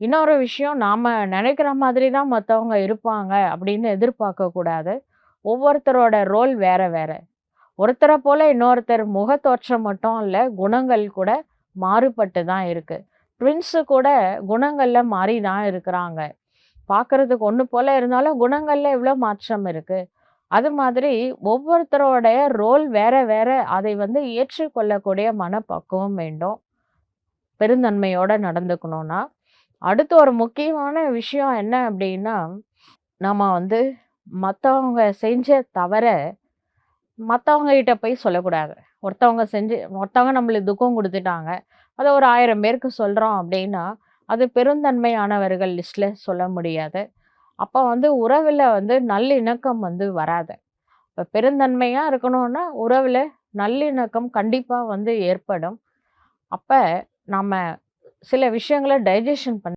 இன்னொரு விஷயம் நாம் நினைக்கிற மாதிரி தான் மற்றவங்க இருப்பாங்க அப்படின்னு எதிர்பார்க்கக்கூடாது. ஒவ்வொருத்தரோட ரோல் வேறு வேறு ஒருத்தரை போல் இன்னொருத்தர் முகத்தோற்றம் மட்டும் இல்லை குணங்கள் கூட மாறுபட்டு தான் இருக்குது ட்வின்ஸு கூட குணங்களில் மாறி தான் இருக்கிறாங்க. பார்க்கறதுக்கு ஒன்று போல் இருந்தாலும் குணங்களில் இவ்வளோ மாற்றம் இருக்குது அது மாதிரி ஒவ்வொருத்தரோடைய ரோல் வேறு வேறு அதை வந்து ஏற்றுக்கொள்ளக்கூடிய மனப்பக்குவம் வேண்டும். பெருந்தன்மையோடு நடந்துக்கணும்னா. அடுத்து ஒரு முக்கியமான விஷயம் என்ன அப்படின்னா, நம்ம வந்து மற்றவங்க செஞ்ச தவற மற்றவங்க கிட்ட போய் சொல்லக்கூடாது. ஒருத்தவங்க செஞ்சு ஒருத்தவங்க நம்மளுக்கு துக்கம் கொடுத்துட்டாங்க அதை ஒரு ஆயிரம் பேருக்கு சொல்கிறோம் அப்படின்னா, அது பெருந்தன்மையானவர்கள் லிஸ்ட்டில் சொல்ல முடியாது. அப்போ வந்து உறவில் வந்து நல்லிணக்கம் வந்து வராது. இப்போ பெருந்தன்மையாக இருக்கணும்னா, உறவில் நல்லிணக்கம் கண்டிப்பாக வந்து ஏற்படும். அப்போ நம்ம சில விஷயங்களை டைஜஷன் பண்ண